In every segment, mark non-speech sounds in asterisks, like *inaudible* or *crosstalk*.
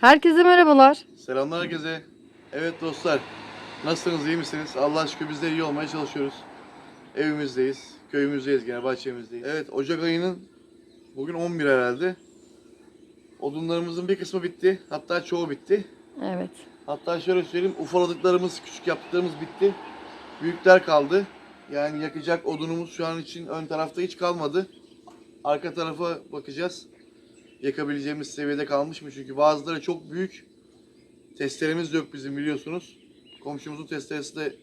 Herkese merhabalar. Selamlar herkese. Evet dostlar. Nasılsınız, iyi misiniz? Allah şükür biz de iyi olmaya çalışıyoruz. Evimizdeyiz, köyümüzdeyiz gene, bahçemizdeyiz. Evet, Ocak ayının bugün 11 herhalde. Odunlarımızın bir kısmı bitti. Hatta çoğu bitti. Evet. Hatta şöyle söyleyeyim, ufaladıklarımız, küçük yaptıklarımız bitti. Büyükler kaldı. Yani yakacak odunumuz şu an için ön tarafta hiç kalmadı. Arka tarafa bakacağız. Yakabileceğimiz seviyede kalmış mı? Çünkü bazıları çok büyük. Testeremiz de yok bizim biliyorsunuz. Komşumuzun testeresi de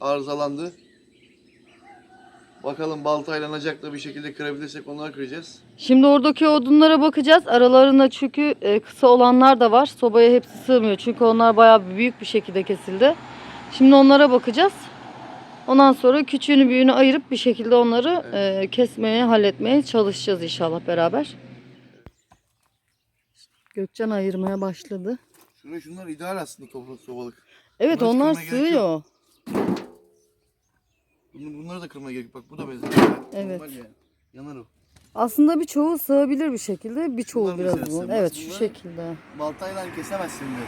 arızalandı. Bakalım baltayla nacakla bir şekilde kırabilirsek onları kıracağız. Şimdi oradaki odunlara bakacağız. Aralarında çünkü e, kısa olanlar da var. Sobaya hepsi sığmıyor. Çünkü onlar bayağı büyük bir şekilde kesildi. Şimdi onlara bakacağız. Ondan sonra küçüğünü büyüğünü ayırıp bir şekilde onları e, kesmeye, halletmeye çalışacağız inşallah beraber. Gökcan ayırmaya başladı. Şuraya şunlar ideal aslında toprağı sobalık. Evet Bunları onlar sığıyor. Bunu- Bunları da kırmaya gerek yok. Bak bu da benzer. Evet. Normal yani. Yanar o. Aslında birçoğu sığabilir bir şekilde. Birçoğu Şunlar biraz sığmaz. Evet şu Bunlar- şekilde. Baltayla kesemezsin de.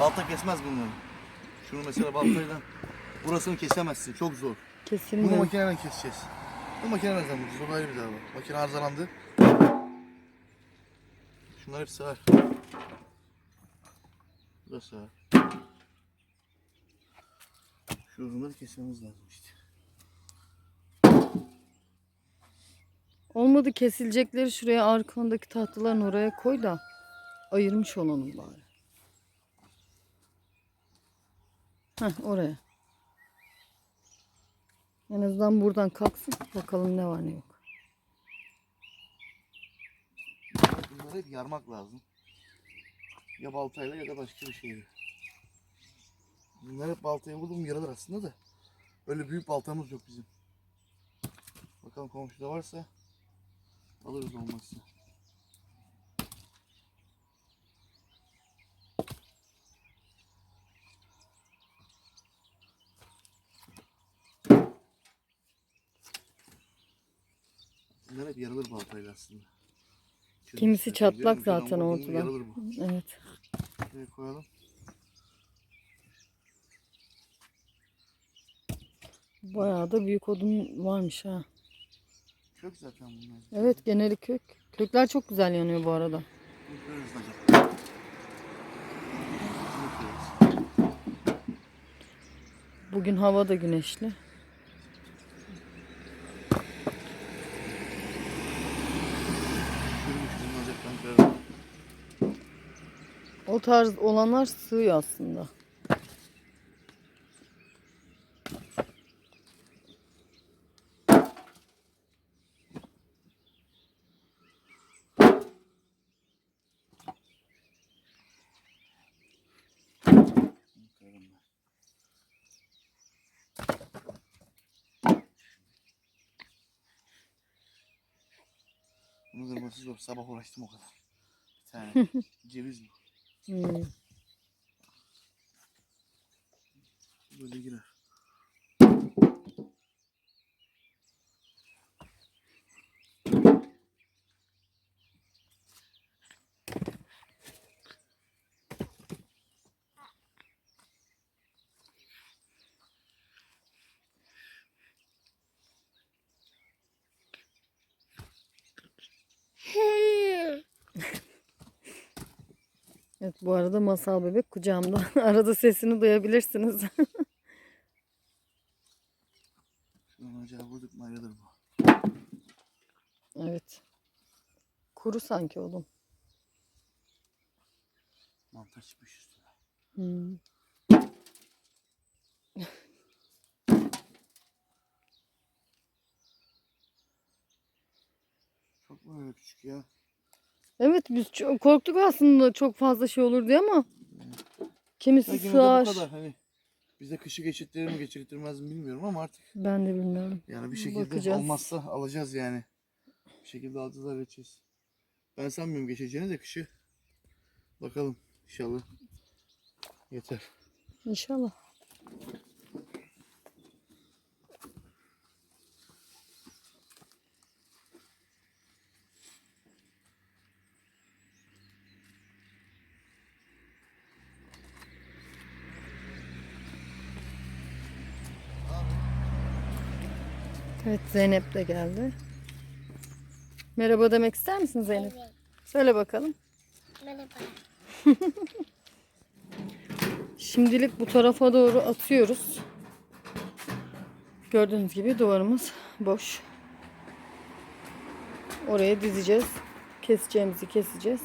Balta kesmez bunları. Şunu mesela baltayla *clears throat* burasını kesemezsin. Çok zor. Bunu Kesilmiyor. makineyle keseceğiz. Bu makine nereden bulacağız? O ayrı bir dava. Makine arızalandı. Şunlar hep sığar. Bu da sığar. Şu uzunları kesmemiz lazım işte. Olmadı kesilecekleri şuraya arkandaki tahtaların oraya koy da ayırmış olalım bari. Heh oraya. En azından buradan kalksın. Bakalım ne var ne yok. Bunları hep yarmak lazım. Ya baltayla ya da başka bir şeyle. Bunlar hep baltaya vurdum yaralır aslında da. Öyle büyük baltamız yok bizim. Bakalım komşuda varsa alırız olmazsa. Bunlar hep yarılır baltayla aslında. Kimisi çatlak zaten bu. Evet. Şuraya koyalım. Bayağı da büyük odun varmış ha. Kök zaten bunlar. Evet geneli kök. Kökler çok güzel yanıyor bu arada. Bugün hava da güneşli. Tarz olanlar sığıyor aslında. Bunu kırması zor. Sabah uğraştım o kadar. Bir tane *laughs* ceviz bu. Hmm. Böyle girer. Evet bu arada masal bebek kucağımda. *laughs* Arada sesini duyabilirsiniz. Şuradan ocağa vurduk mu ayrılır bu. evet. Kuru sanki oğlum. Mantar çıkmış üstüne. Hmm. Çok mu öyle küçük ya? Evet biz çok korktuk aslında çok fazla şey olur diye ama kimisi de sığar. bu kadar hani bize kışı geçirttirir mi geçirtmez mi bilmiyorum ama artık Ben de bilmiyorum. yani bir şekilde Bakacağız. olmazsa alacağız yani. Bir şekilde alacağız halledeceğiz. Ben sanmıyorum geçeceğini de kışı. Bakalım inşallah. Yeter. İnşallah. Evet Zeynep de geldi. Merhaba demek ister misin Zeynep? Evet. Söyle bakalım. Merhaba. *laughs* Şimdilik bu tarafa doğru atıyoruz. Gördüğünüz gibi duvarımız boş. Oraya dizeceğiz. Keseceğimizi keseceğiz.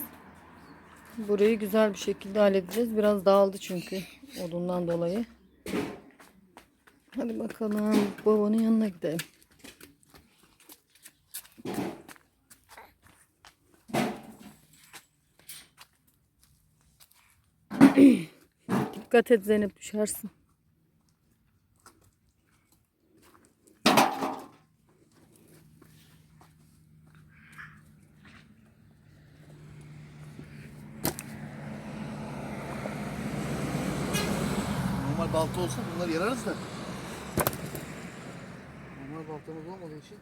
Burayı güzel bir şekilde halledeceğiz. Biraz dağıldı çünkü odundan dolayı. Hadi bakalım babanın yanına gidelim. Dikkat et Zeynep düşersin. Normal balta olsa bunları yararız da. Normal baltamız olmadığı için.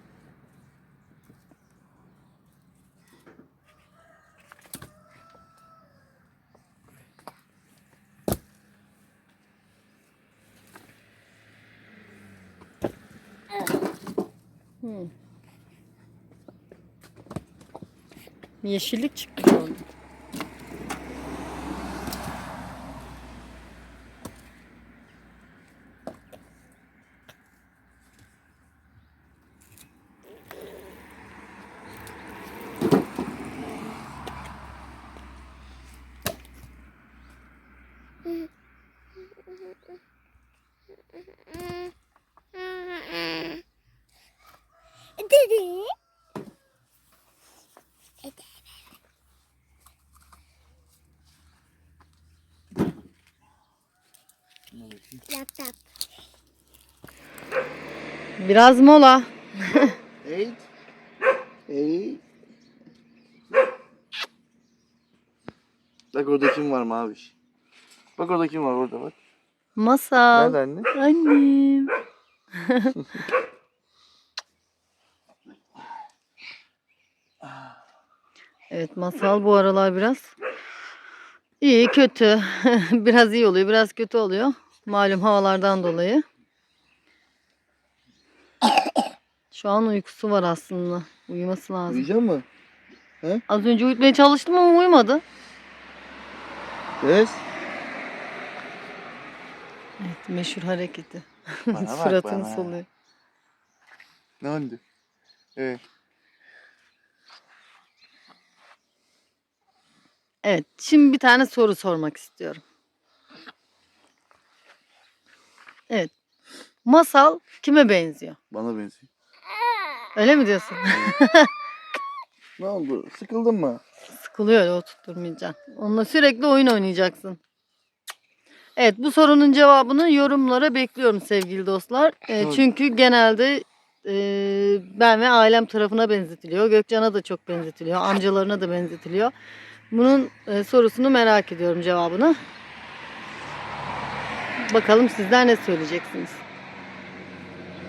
Yeşillik çıktı şu anda. Dedi. Yap yap. Biraz mola. Eight. Eight. Bak orada kim var maviş. Bak orada kim var orada bak. Masal. Nerede anne? Annem. *laughs* evet masal bu aralar biraz iyi kötü. *laughs* biraz iyi oluyor biraz kötü oluyor. Malum havalardan dolayı. Şu an uykusu var aslında. Uyuması lazım. Uyuyacak mı? Az önce uyutmaya çalıştım ama uyumadı. Yes. Evet meşhur hareketi. Bana *laughs* bak Suratını bana. soluyor. Ne oldu? Evet. Evet, şimdi bir tane soru sormak istiyorum. Evet. Masal kime benziyor? Bana benziyor. Öyle mi diyorsun? *laughs* Ne oldu? Sıkıldın mı? Sıkılıyor öyle oturtturmayacaksın. Onunla sürekli oyun oynayacaksın. Evet, bu sorunun cevabını yorumlara bekliyorum sevgili dostlar. Tabii. çünkü genelde e, ben ve ailem tarafına benzetiliyor. Gökcan'a da çok benzetiliyor. Amcalarına da benzetiliyor. Bunun e, sorusunu merak ediyorum cevabını. Bakalım sizler ne söyleyeceksiniz?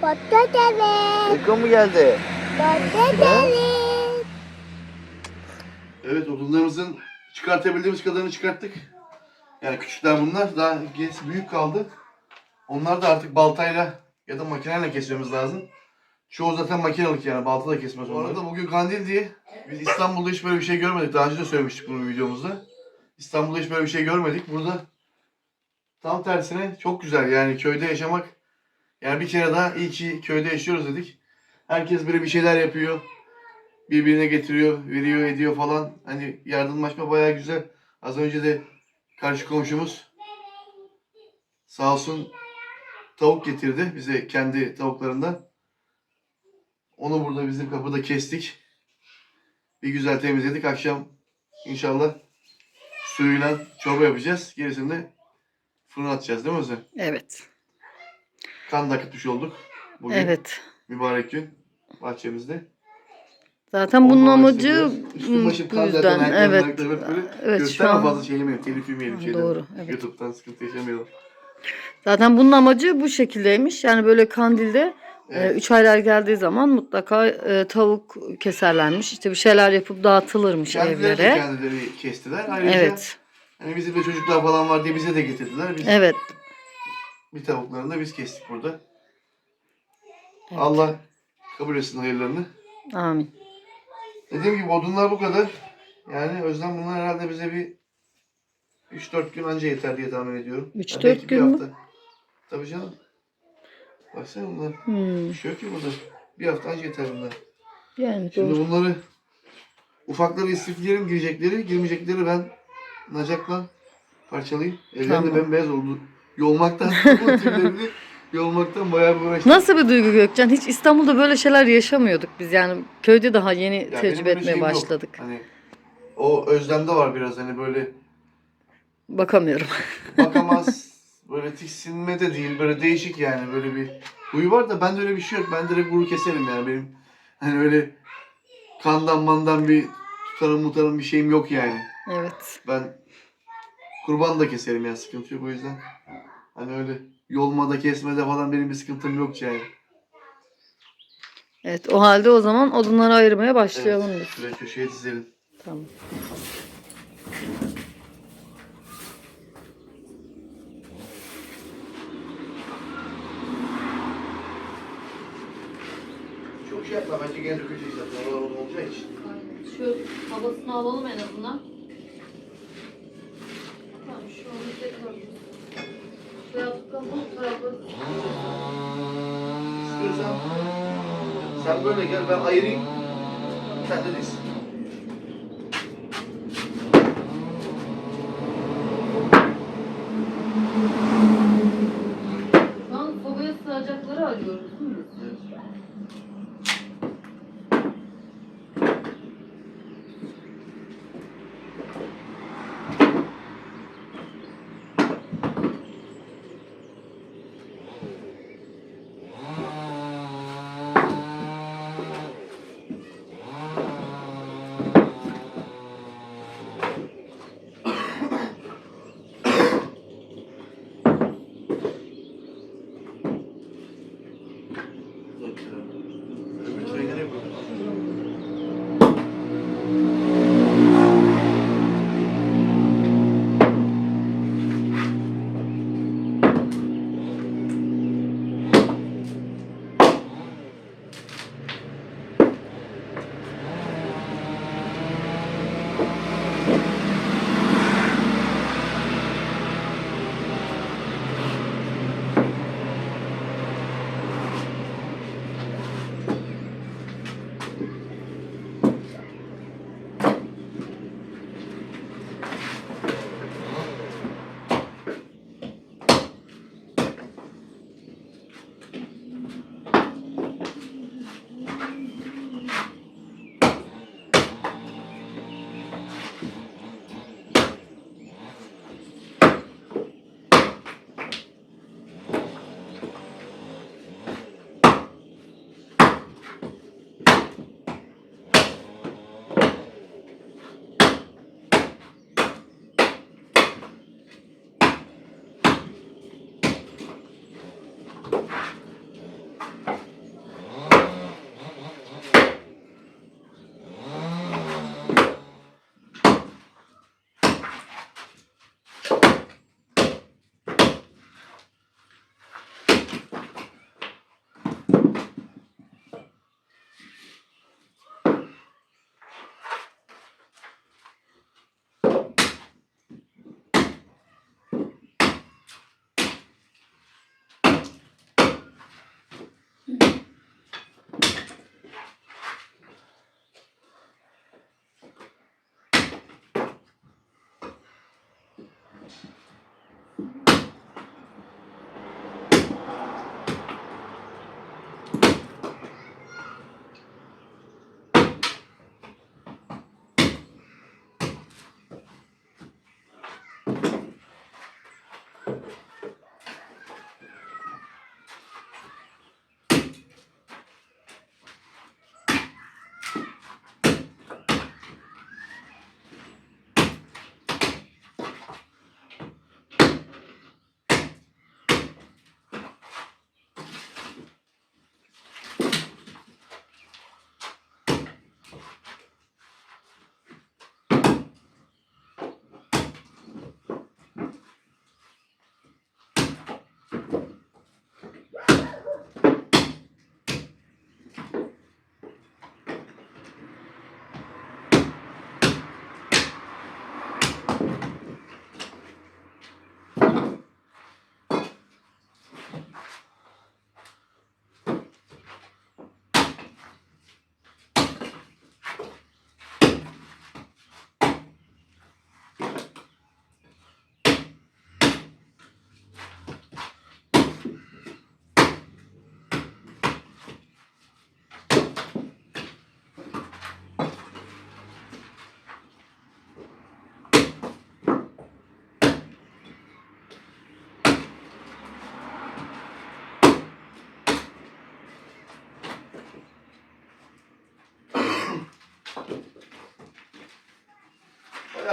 Bota deve. Ekran mı geldi? Bota deve. Evet odunlarımızın çıkartabildiğimiz kadarını çıkarttık. Yani küçükler bunlar. Daha gerisi büyük kaldı. Onlar da artık baltayla ya da makineyle kesmemiz lazım. Çoğu zaten makinelik yani balta da kesmez onları. Bu arada bugün kandil diye biz İstanbul'da hiç böyle bir şey görmedik. Daha önce de söylemiştik bunu videomuzda. İstanbul'da hiç böyle bir şey görmedik. Burada tam tersine çok güzel yani köyde yaşamak. Yani bir kere daha iyi ki köyde yaşıyoruz dedik. Herkes böyle bir şeyler yapıyor birbirine getiriyor, veriyor, ediyor falan. Hani yardımlaşma bayağı güzel. Az önce de karşı komşumuz sağ olsun tavuk getirdi bize kendi tavuklarından. Onu burada bizim kapıda kestik. Bir güzel temizledik. Akşam inşallah suyuyla çorba yapacağız. Gerisini de fırına atacağız değil mi Özel? Evet. Kan da akıtmış olduk. Bugün Evet. mübarek gün bahçemizde. Zaten bunun amacı bu yüzden. Evet. Evet şu Gösterme an fazla şey yemeyelim. Telif yemeyelim şeyden. Doğru, evet. YouTube'dan sıkıntı yaşamayalım. zaten bunun amacı bu şekildeymiş. Yani böyle kandilde Evet. 3 aylar geldiği zaman mutlaka e, tavuk keserlermiş. İşte bir şeyler yapıp dağıtılırmış Kendileri de evlere. kendileri kestiler. Ayrıca Evet. hani bizim de çocuklar falan var diye bize de getirdiler. Biz Evet. bir tavuklarını da biz kestik burada. Evet. Allah kabul etsin hayırlarını. Amin. Dediğim gibi odunlar bu kadar. Yani Özlem bunlar herhalde bize bir 3-4 gün anca yeter diye tahmin ediyorum. Üç, Ya dört belki bir gün mü? hafta. Tabii canım. Baksana bunlar. Hmm. Bir şey yok ki burada. Bir hafta anca yeter bunlar. Yani Şimdi doğru. bunları ufakları istifleyelim girecekleri, girmeyecekleri ben nacakla parçalayayım. Ellerim de Tamam. bembeyaz oldu. Yolmaktan, *laughs* tüylerini yolmaktan bayağı bir uğraştım. Nasıl bir duygu Gökcan? Hiç İstanbul'da böyle şeyler yaşamıyorduk biz. Yani köyde daha yeni Ya tecrübe etmeye şeyim yok. başladık. Hani o özlemde var biraz hani böyle Bakamıyorum. *laughs* bakamaz, böyle tiksinme de değil, böyle değişik yani böyle bir huyu var da bende öyle bir şey yok. Ben direkt bunu keserim yani benim. Hani öyle kandan mandan bir tutarım mutarım bir şeyim yok yani. evet. Ben kurban da keserim yani sıkıntı yok o yüzden. Hani öyle yolmada kesmede falan benim bir sıkıntım yok yani. Evet o halde o zaman odunları ayırmaya başlayalım Evet, şuraya köşeye dizelim. Tamam. Yapma bence gene dökeceğiz zaten. Oralar odun olacağı için. Şu havasını alalım en azından. Tamam şu an tekrar. Şu yaptıktan bu tarafı. İstiyorsan sen böyle gel ben ayırayım. Sen de diz.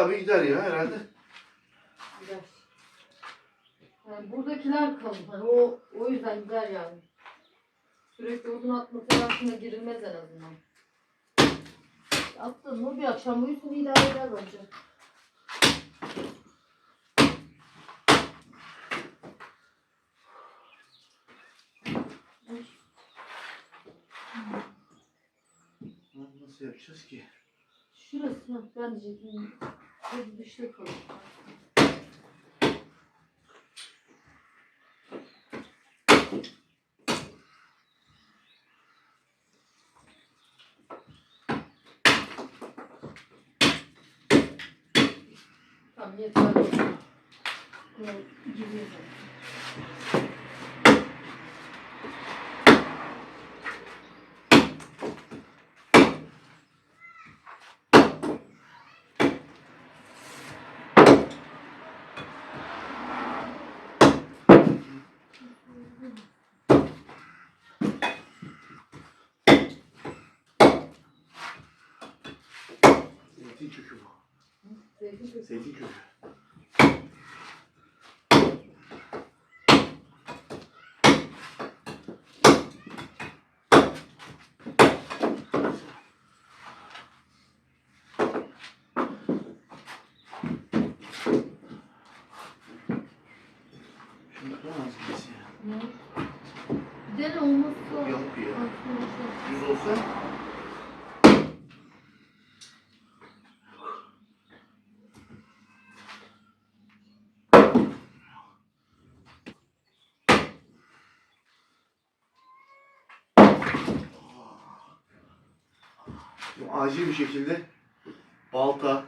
Bir gider ya herhalde. Gider. Yani buradakiler kalın. Hani o, o yüzden gider yani. Sürekli odun atma telaşına girilmez en azından. Attın mı bir akşam uyusun idare eder bence. Nasıl yapacağız ki? Şurası ben diyecektim. Şurada dışta kalır. Tamam yeter. Bunu giriyor zaten. Zeytin kökü bu. Zeytin kökü. Kökü. Şunu kıramaz mıyız ya? Altına Düz olsa acil bir şekilde balta,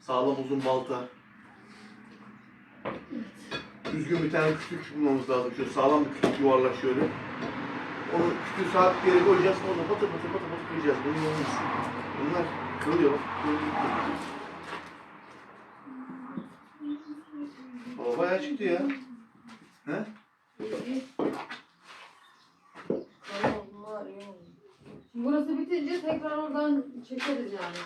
sağlam uzun balta, düzgün bir tane kütük bulmamız lazım. Şöyle sağlam bir kütük yuvarlak şöyle. Onu kütüğü sabit bir yere koyacağız. Orada patır patır patır patır kıracağız. Bunu olmaz. Bunlar kırılıyor. bak. Baba bayağı çıktı ya. He? İyi. Tamam, bunlar iyi oldu. Şimdi bitince tekrar oradan çekeriz yani.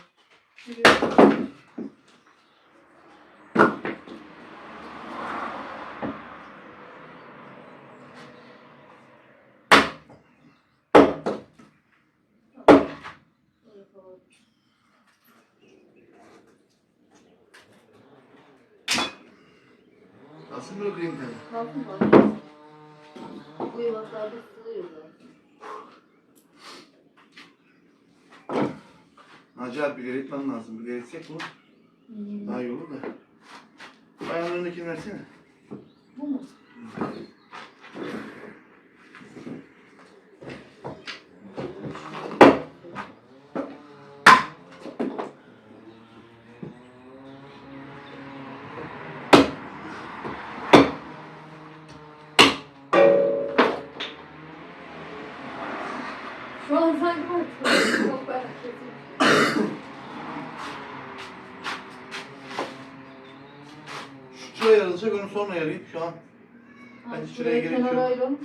Nasıl kırayım tane? Kalkın bak. Bu yıllarda sığıyor zaten. Acayip bir eritmem lazım. Bir eritsek bunu daha iyi olur da. Ayağının önündekini versene. Sonra yarayayım. Şu an Ha, Hadi şuraya gerek kenara yok. ayıralım.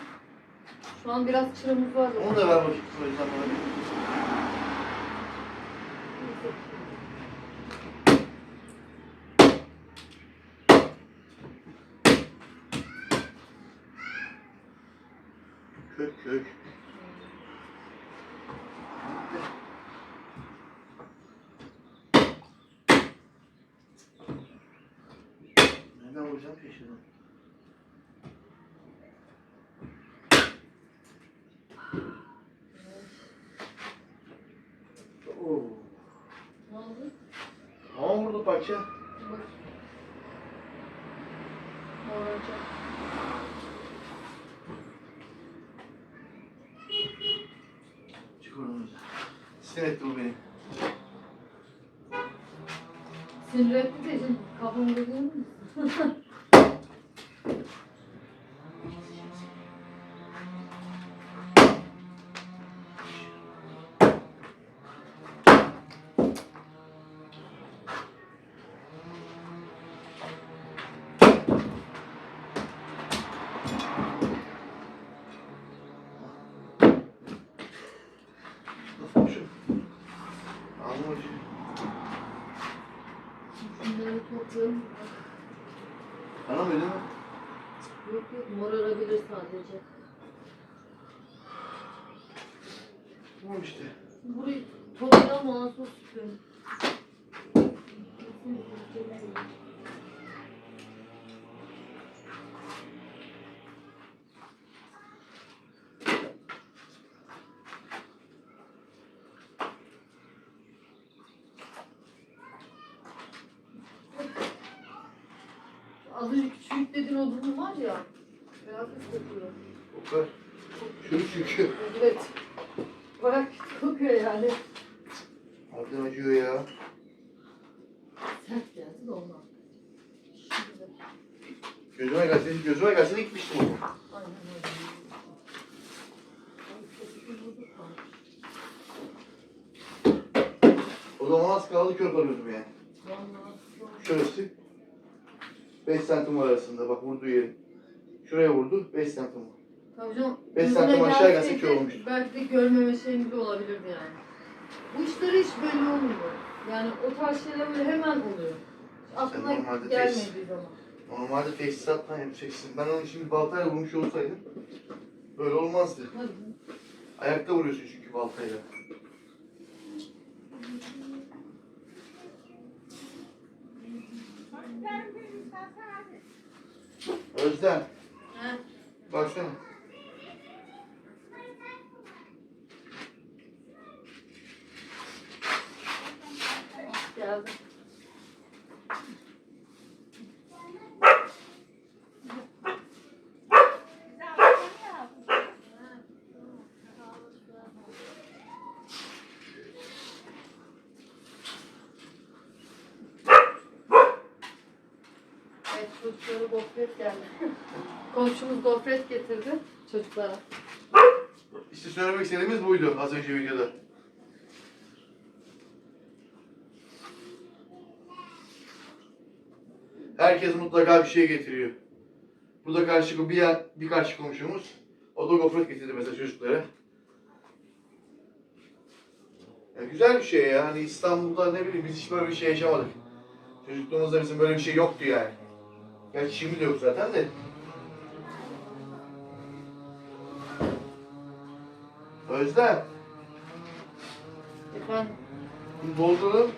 Şu an biraz çırımız var. onu da ver bakayım. Yüzden bana. Kök kök. Nereden vuracağım ki şimdi? Oo. Ne oldu? Parça. Bak. Olacak. Çık oradan. Sinir etti bu beni. Sinir etti de şimdi kafamı görüyor musun? *laughs* Attım. Kanamıyor değil mi? Yok yok morarabilir sadece. Tamam işte. Burayı toplayalım ondan sonra süpürelim. Az önce küçük dediğin o durum var ya. Felaket kokuyor. O kadar. Şunu çünkü. Evet. Kötü kokuyor yani. Harbiden acıyor ya. Sert geldi de ondan. Gözüme gelse, gözüme gelse de gitmiştim onu. Aynen öyle. O zaman az kaldı kör kalıyordum yani. Vallahi çok- Şurası 5 santim arasında bak vurduğu yeri. Şuraya vurdu 5 santim var. Tabii canım. Beş yüzüne santim aşağı gelse kör olmuş. Belki de görmeme şeyin bile olabilirdi yani. Bu işler hiç belli olmuyor. Yani o tarz şeyler böyle hemen oluyor. Hiç Aklına normalde gelmediği zaman. Normalde tesisatla yapacaksın. Ben onu şimdi baltayla vurmuş olsaydım böyle olmazdı. Hadi. Ayakta vuruyorsun çünkü baltayla. Özlem He. baksana. Geldi. Evet çocuklara gofret geldi. *laughs* Komşumuz gofret getirdi çocuklara. İşte söylemek istediğimiz buydu az önce videoda. Herkes mutlaka bir şey getiriyor. Burada karşı bir yer, bir karşı komşumuz. O da gofret getirdi mesela çocuklara. Ya güzel bir şey ya. Hani İstanbul'da ne bileyim biz hiç böyle bir şey yaşamadık. Çocukluğumuzda bizim böyle bir şey yoktu yani. Gerçi şimdi de yok zaten de. Özlem. Efendim. Bunu dolduralım.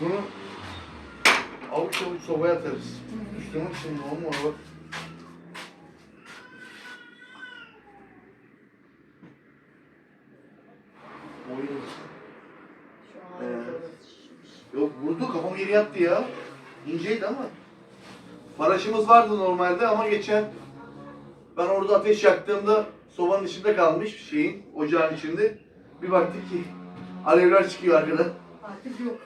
Bunu avuç avuç sobaya atarız. Üstüne şimdi olma bak. Ee. Yok vurdu kafam yeri yattı ya. İnceydi ama. Paraşımız vardı normalde ama geçen ben orada ateş yaktığımda sobanın içinde kalmış şeyin ocağın içinde. Bir baktık ki alevler çıkıyor arkadan. Artık yok.